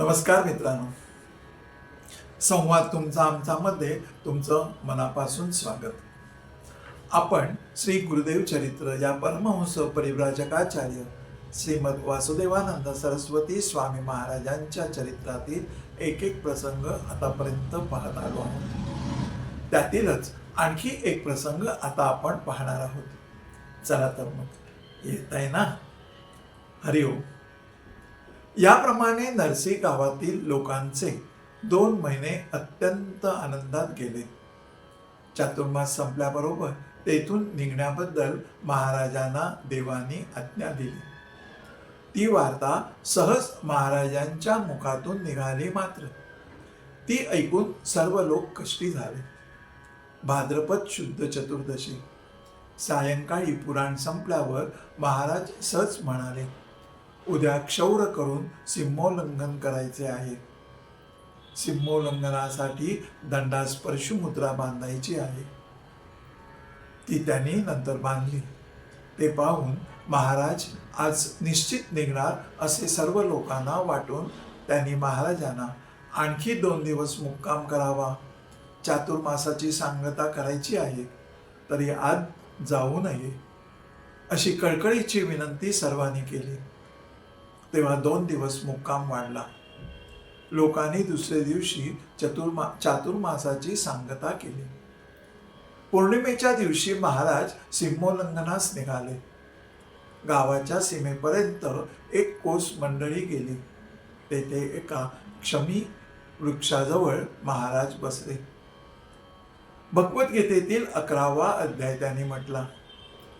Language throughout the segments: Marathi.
नमस्कार मित्रांनो. संवाद तुमचा आमचा तुमचं मनापासून स्वागत. आपण श्री गुरुदेव चरित्र या परमहंस परिव्राजकाचार्य श्रीमद वासुदेवानंद सरस्वती स्वामी महाराजांच्या चरित्रातील एक एक प्रसंग आतापर्यंत पाहत आलो आहोत. त्यातीलच आणखी एक प्रसंग आता आपण पाहणार आहोत. चला तर मग येत आहे ना? हरिओम. याप्रमाणे नरसी गावातील लोकांचे दोन महिने अत्यंत आनंदात गेले. चातुर्मास संपल्याबरोबर तेथून निघण्याबद्दल महाराजांना देवानी आज्ञा दिली. ती वार्ता सहज महाराजांच्या मुखातून निघाली मात्र. ती ऐकून सर्व लोक कष्टी झाले. भाद्रपद शुद्ध चतुर्दशी. सायंकाळी पुराण संपल्यावर महाराज सहज म्हणाले उद्या क्षौर करून सिंहोल्लंघन करायचे आहे. सिंहोल्लंघनासाठी दंडास मुद्रा बांधायची आहे. ती त्यांनी नंतर बांधली. ते पाहून महाराज आज निश्चित निघणार असे सर्व लोकांना वाटून त्यांनी महाराजांना आणखी दोन दिवस मुक्काम करावा. चातुर्मासाची सांगता करायची आहे. तरी आज जाऊ नये. अशी कळकळीची विनंती सर्वांनी केली. तेव्हा दोन दिवस मुक्काम वाढला. लोकांनी दुसऱ्या दिवशी चतुर्मा चातुर्मासाची सांगता केली. पौर्णिमेच्या दिवशी महाराज सिंहोल्लंघनास निघाले. गावाच्या सीमेपर्यंत एक कोस मंडळी गेली. तेथे एका क्षमी वृक्षाजवळ महाराज बसले. भगवद्गीतेतील अकरावा अध्याय त्यांनी म्हटला.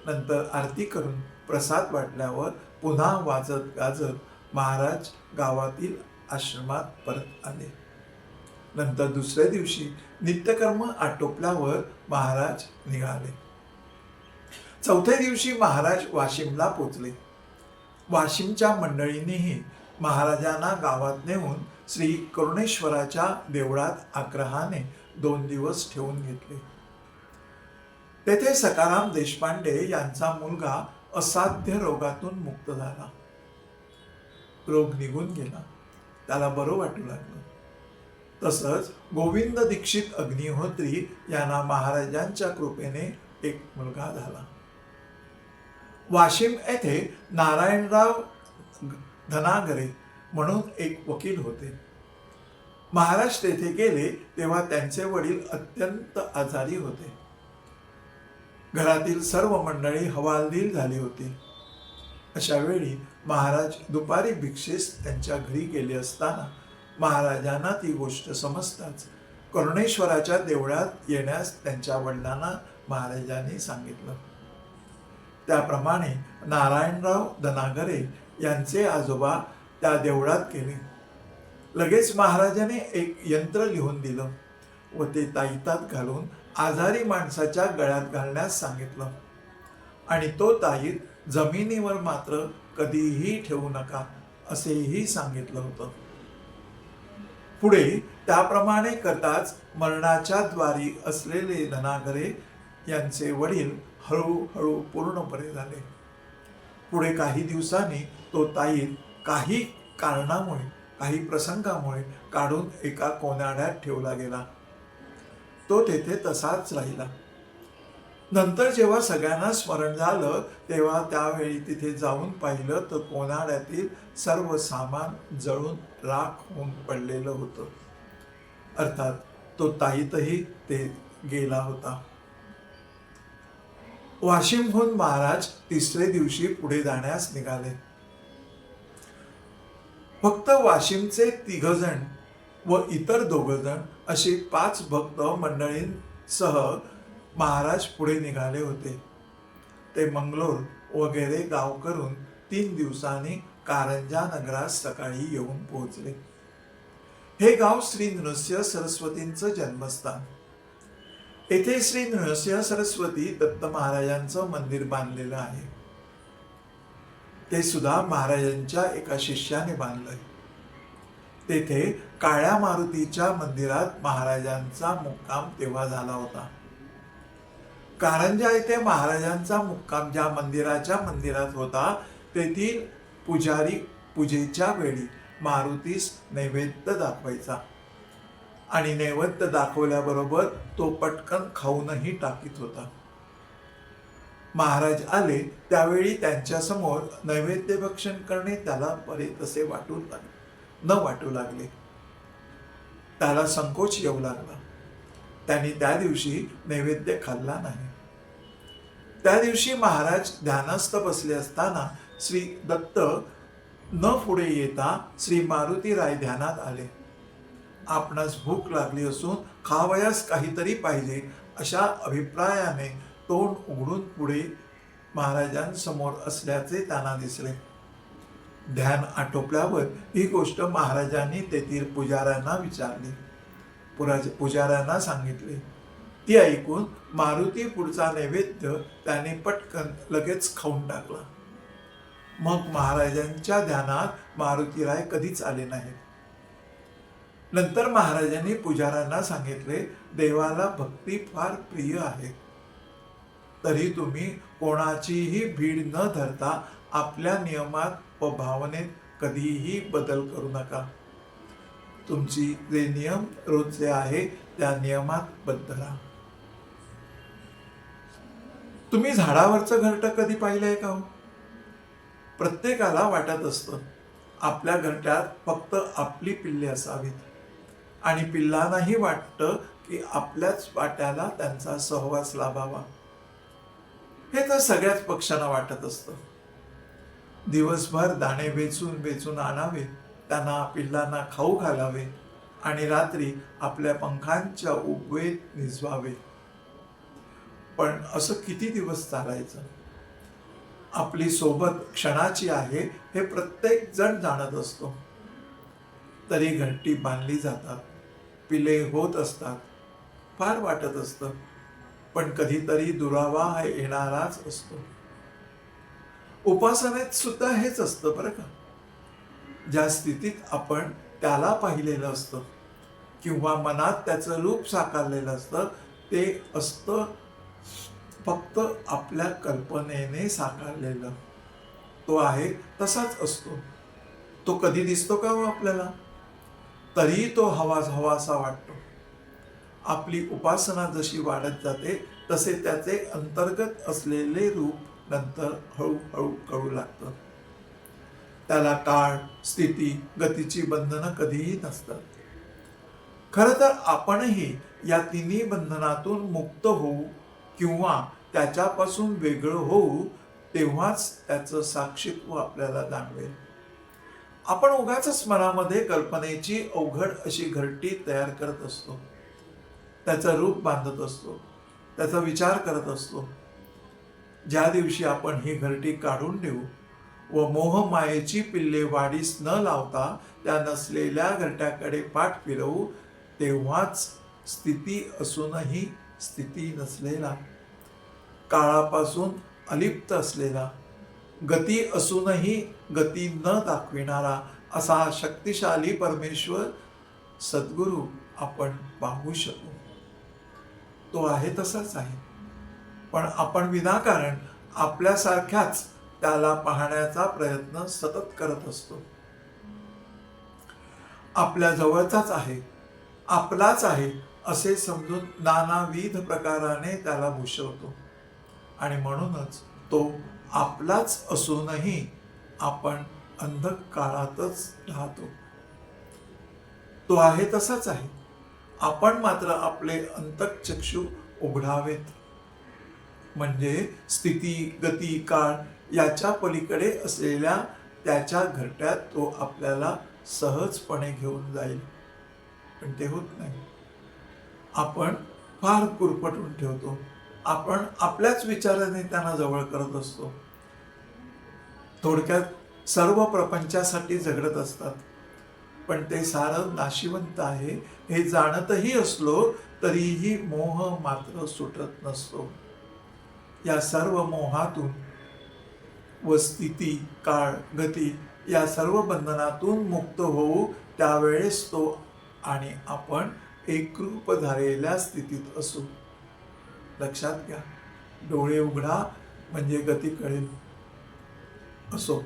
नंतर आरती करून प्रसाद वाटल्यावर पुन्हा वाजत गाजत महाराज गावातील आश्रमात परत आले. नंतर दुसऱ्या दिवशी नित्यकर्म आटोपल्यावर महाराज निघाले. चौथ्या दिवशी महाराज वाशिमला पोचले. वाशिमच्या मंडळींनीही महाराजांना गावात नेऊन श्री करुणेश्वराच्या देवळात आग्रहाने दोन दिवस ठेवून घेतले. तेथे सकाराम देशपांडे यांचा मुलगा असाध्य रोगातून मुक्त झाला. रोग निघून गेला. त्याला बरं वाटू लागलं. तसंच गोविंद दीक्षित अग्निहोत्री यांना महाराजांच्या कृपेने एक मुलगा झाला. वाशिम येथे नारायणराव धनागरे म्हणून एक वकील होते. महाराज तेथे गेले तेव्हा त्यांचे वडील अत्यंत आजारी होते. घरातील सर्व मंडळी हवालदिल झाली होती. अशा वेळी महाराज दुपारी भिक्षेस त्यांच्या घरी गेले असताना महाराजांना ती गोष्ट समजताच करुणेश्वराच्या देवळात येण्यास त्यांच्या वडिलांना महाराजांनी सांगितलं. त्याप्रमाणे नारायणराव दनागरे यांचे आजोबा त्या देवळात गेले. लगेच महाराजाने एक यंत्र लिहून दिलं व ते ताईतात घालून आजारी माणसाच्या गळ्यात घालण्यास सांगितलं. आणि तो ताईत जमिनीवर मात्र कधीही ठेवू नका असेही सांगितलं होतं. पुढे त्याप्रमाणे करताच मरणाच्या द्वारी असलेले धनागरे यांचे वडील हळूहळू पूर्णपणे झाले. पुढे काही दिवसांनी तो ताईत काही कारणामुळे काही प्रसंगामुळे काढून एका कोनाड्यात ठेवला गेला. तो तेथे तसाच राहिला. नंतर जेव्हा सगळ्यांना स्मरण झालं तेव्हा त्यावेळी तिथे जाऊन पाहिलं तर कोनाड्यातील सर्व सामान जळून राख होऊन पडलेलं होतं. अर्थात तो ताईतही ते गेला होता. वाशिमहून महाराज तिसरे दिवशी पुढे जाण्यास निघाले. फक्त वाशिमचे तिघजण व इतर दोघजण अशी पाच भक्त मंडळींसह महाराज पुढे निघाले होते. ते मंगलोर वगैरे गाव करून तीन दिवसांनी कारंजा नगरात सकाळी येऊन पोहोचले. हे गाव श्री नृसिंह सरस्वतींचं जन्मस्थान. येथे श्री नृसिंह सरस्वती दत्त महाराजांचं मंदिर बांधलेलं आहे. ते सुद्धा महाराजांच्या एका शिष्याने बांधलंय. तेथे काळ्या मारुतीच्या मंदिरात महाराजांचा मुक्काम तेव्हा झाला होता. कारंजा येथे महाराजांचा मुक्काम ज्या मंदिराच्या मंदिरात होता तेथील पुजारी पूजेच्या वेळी मारुतीस नैवेद्य दाखवायचा. आणि नैवेद्य दाखवल्याबरोबर तो पटकन खाऊनही टाकीत होता. महाराज आले त्यावेळी त्यांच्यासमोर नैवेद्य भक्षण करणे त्याला बरे तसे वाटू लागले न वाटू लागले. त्याला संकोच येऊ लागला. त्यांनी त्या दिवशी नैवेद्य खाल्ला नाही. त्या दिवशी महाराज ध्यानस्थ बसले असताना श्री दत्त न पुढे येता श्री मारुती राय ध्यानात आले. आपणास भूक लागली असून खावयास काहीतरी पाहिजे अशा अभिप्रायाने तोंड उघडून पुढे महाराजांसमोर असल्याचे त्यांना दिसले. ध्यान आटोपल्यावर ही गोष्ट महाराजांनी तेथील पुजाऱ्यांना विचारली. पुराज पुजाऱ्यांना सांगितले ती ऐकून मारुती पुढचा नैवेद्य त्याने पटकन लगेच खाऊन टाकला. मग महाराजांच्या ध्यानात मारुतीराय कधीच आले नाहीत. नंतर महाराजांनी पुजाऱ्यांना सांगितले देवाला भक्ती फार प्रिय आहे. तरी तुम्ही कोणाचीही भीड न धरता आपल्या नियमात व भावनेत कधीही बदल करू नका. तुमची जे नियम रोजचे आहे त्या नियमात बदला तुम्ही झाडावरचं घरटं कधी पाहिलंय का हो? प्रत्येकाला वाटत असतं आपल्या घरट्यात फक्त आपली पिल्ले असावीत. आणि पिल्लांनाही वाटतं की आपल्याच वाट्याला त्यांचा सहवास लाभावा. हे तर सगळ्याच पक्षांना वाटत असतं. दिवसभर दाणे वेचून वेचून आणावे त्यांना पिल्लांना खाऊ घालावे आणि रात्री आपल्या पंखांच्या उबवेत निजवावे. पण असं किती दिवस चालायचं? आपली सोबत क्षणाची आहे हे प्रत्येक जण जाणत असतो. तरी घंटी बांधली जातात पिले होत असतात फार वाटत असतं. पण कधीतरी दुरावा हा येणाराच असतो. उपासनेत सुद्धा हेच असतं बरं का. ज्या स्थितीत आपण त्याला पाहिलेलं असतं किंवा मनात त्याचं रूप साकारलेलं असतं ते असतं फक्त आपल्या कल्पनेने साकारलेलं. तो आहे तसाच असतो. तो कधी दिसतो का हो आपल्याला? तरी तो हवा हवासा वाटतो. आपली उपासना जशी वाढत जाते तसे त्याचे अंतर्गत असलेले रूप नंतर हळूहळू कळू लागतं. त्याला काळ स्थिती गतीची बंधनं कधीही नसतात. खरं तर आपणही या तिन्ही बंधनातून मुक्त होऊ किंवा त्याच्यापासून वेगळं होऊ तेव्हाच त्याचं साक्षीत्व आपल्याला जाणवेल. आपण उगाच मनामध्ये कल्पनेची अवघड अशी घरटी तयार करत असतो. त्याचं रूप बांधत असतो. त्याचा विचार करत असतो. ज्या दिवशी आपण ही घरटी काढून देऊ व मोहमायेची पिल्ले वाढीस न लावता त्या नसलेल्या घरट्याकडे पाठ फिरवू तेव्हाच स्थिती असूनही स्थिती नसलेला. काळापासून अलिप्त असलेला. गती असूनही गती न दाखविणारा असा शक्तिशाली परमेश्वर सद्गुरू आपण पाहू शकू. तो आहे तसाच आहे. पण आपण विनाकारण आपल्यासारख्याच त्याला पाहण्याचा प्रयत्न सतत करत असतो. आपल्या जवळचाच आहे आपलाच आहे असे समजून नानाविध प्रकाराने त्याला भूषवतो. आणि म्हणूनच तो आपलाच असूनही आपण अंधकारातच राहतो. तो आहे तसाच आहे. आपण मात्र आपले अंतचक्षु उघडावेत. म्हणजे स्थिती गती काळ याच्या पलीकडे असलेल्या त्याच्या घरट्यात तो आपल्याला सहजपणे घेऊन जाईल. पण ते होत नाही. आपण फार कुरपटून ठेवतो. आपण आपल्याच विचाराने त्यांना जवळ करत असतो. थोडक्यात सर्व प्रपंचासाठी झगडत असतात. पण ते सारं नाशिवंत आहे हे जाणतही असलो तरीही मोह मात्र सुटत नसतो. या सर्व मोहातून व स्थिती काळ गती या सर्व बंधनातून मुक्त होऊ त्यावेळेस तो आणि आपण एकरूप झालेल्या स्थितीत असू. लक्षात घ्या डोळे उघडा म्हणजे गती कळेल. असो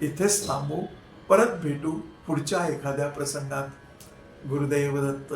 इथेच थांबू परत भेटू पुढच्या एखाद्या प्रसंगात. गुरुदैव दत्त.